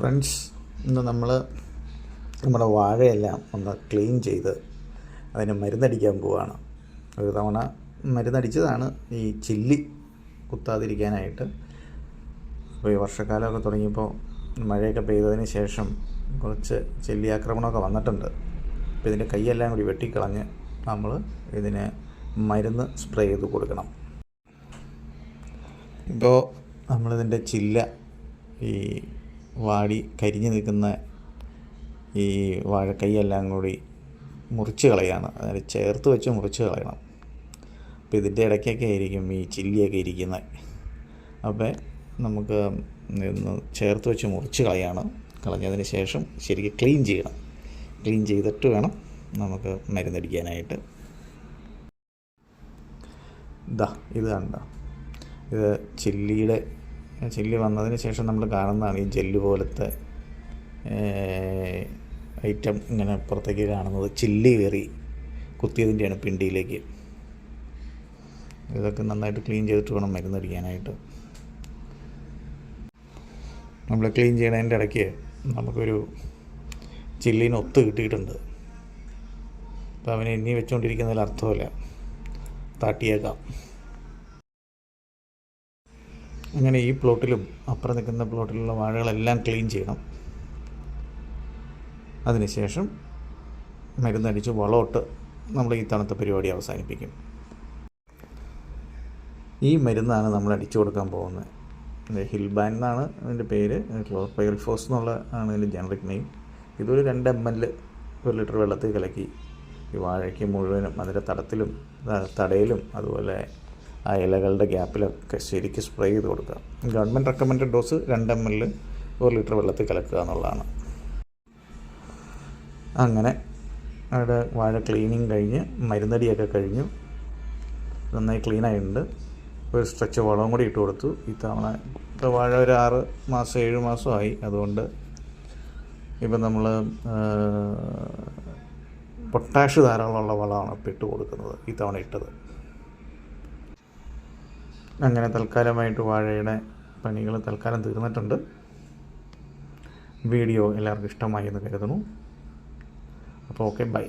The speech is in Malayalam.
ഫ്രണ്ട്സ് ഇന്ന് നമ്മൾ നമ്മുടെ വാഴയെല്ലാം ഒന്ന് ക്ലീൻ ചെയ്ത് അതിന് മരുന്നടിക്കാൻ പോവുകയാണ് ഒരു തവണ മരുന്നടിച്ചതാണ് ഈ ചില്ലി കുത്താതിരിക്കാനായിട്ട്. അപ്പോൾ ഈ വർഷക്കാലമൊക്കെ തുടങ്ങിയപ്പോൾ മഴയൊക്കെ പെയ്തതിന് ശേഷം കുറച്ച് ചെല്ലി ആക്രമണമൊക്കെ വന്നിട്ടുണ്ട്. അപ്പോൾ ഇതിന്റെ കൈയെല്ലാം കൂടി വെട്ടിക്കളഞ്ഞ് നമ്മൾ ഇതിന് മരുന്ന് സ്പ്രേ ചെയ്ത് കൊടുക്കണം. ഇപ്പോൾ നമ്മളിതിന്റെ ചില്ല ഈ വാടി കരിഞ്ഞു നിൽക്കുന്ന ഈ വാഴക്കൈയെല്ലാം കൂടി മുറിച്ച് കളയാണ്. അതായത് ചേർത്ത് വെച്ച് മുറിച്ച് കളയണം. അപ്പോൾ ഇതിന്റെ ഇടയ്ക്കൊക്കെ ആയിരിക്കും ഈ ചില്ലിയൊക്കെ ഇരിക്കുന്നത്. അപ്പോൾ നമുക്ക് ഇന്ന് ചേർത്ത് വെച്ച് മുറിച്ച് കളയാണ്. കളഞ്ഞതിന് ശേഷം ശരിക്കും ക്ലീൻ ചെയ്യണം. ക്ലീൻ ചെയ്തിട്ട് വേണം നമുക്ക് മരുന്നടിക്കാനായിട്ട്. ഇതാ ഇത് കണ്ട ഇത് ചില്ലിയുടെ ചില്ലി വന്നതിന് ശേഷം നമ്മൾ കാണുന്നതാണ് ഈ ജെല്ല് പോലത്തെ ഐറ്റം ഇങ്ങനെ പുറത്തേക്ക് കാണുന്നത്. ചില്ലി കയറി കുത്തിയതിന്റെയാണ് പിണ്ടിയിലേക്ക്. ഇതൊക്കെ നന്നായിട്ട് ക്ലീൻ ചെയ്തിട്ട് വേണം മരുന്നടിക്കാനായിട്ട് നമ്മൾ ക്ലീൻ ചെയ്യണതിന്റെ ഇടയ്ക്ക് നമുക്കൊരു ചില്ലിന് ഒത്ത് കിട്ടിയിട്ടുണ്ട്. അപ്പോൾ അവനെ ഇനി വെച്ചുകൊണ്ടിരിക്കുന്നതിൽ അർത്ഥമില്ല. താട്ടിയേക്കാം. അങ്ങനെ ഈ പ്ലോട്ടിലും അപ്പുറം നിൽക്കുന്ന പ്ലോട്ടിലുള്ള വാഴകളെല്ലാം ക്ലീൻ ചെയ്യണം. അതിനുശേഷം മരുന്നടിച്ച് വളമിട്ട് നമ്മൾ ഈ തണുത്ത പരിപാടി അവസാനിപ്പിക്കും. ഈ മരുന്നാണ് നമ്മൾ അടിച്ചു കൊടുക്കാൻ പോകുന്നത്. ഹിൽബാൻ എന്നാണ് അതിന്റെ പേര്. പൈൽഫോസ് എന്നുള്ള ആണ് ഇതിന്റെ ജനറിക് നെയിം. ഇതൊരു രണ്ട് എം എൽ ഒരു ലിറ്റർ വെള്ളത്തിൽ കലക്കി ഈ വാഴയ്ക്ക് മുഴുവനും അതിന്റെ തടത്തിലും തടയിലും അതുപോലെ ആ ഇലകളുടെ ഗ്യാപ്പിലൊക്കെ ശരിക്ക് സ്പ്രേ ചെയ്ത് കൊടുക്കുക. ഗവൺമെന്റ് റെക്കമെൻഡ് ഡോസ് രണ്ട് എം എൽ ഒരു ലിറ്റർ വെള്ളത്തിൽ കലക്കുക എന്നുള്ളതാണ്. അങ്ങനെ അവിടെ വാഴ ക്ലീനിങ് കഴിഞ്ഞ് മരുന്നടിയൊക്കെ കഴിഞ്ഞു. നന്നായി ക്ലീൻ ആയിട്ടുണ്ട്. ഒരു സ്ട്രെച്ച് വളവും കൂടി ഇട്ട് കൊടുത്തു. ഈ തവണ ഇപ്പോൾ വാഴ ഒരു ആറ് മാസം ഏഴ് മാസമായി അതുകൊണ്ട് ഇപ്പം നമ്മൾ പൊട്ടാഷ് ധാരാളമുള്ള വളമാണ് ഇപ്പം ഇട്ട് കൊടുക്കുന്നത്. ഈ തവണ ഇട്ടത്. അങ്ങനെ തൽക്കാലമായിട്ട് വാഴയുടെ പണികൾ തൽക്കാലം തീർന്നിട്ടുണ്ട്. വീഡിയോ എല്ലാവർക്കും ഇഷ്ടമായി എന്ന് കരുതുന്നു. അപ്പോൾ ഓക്കെ ബൈ.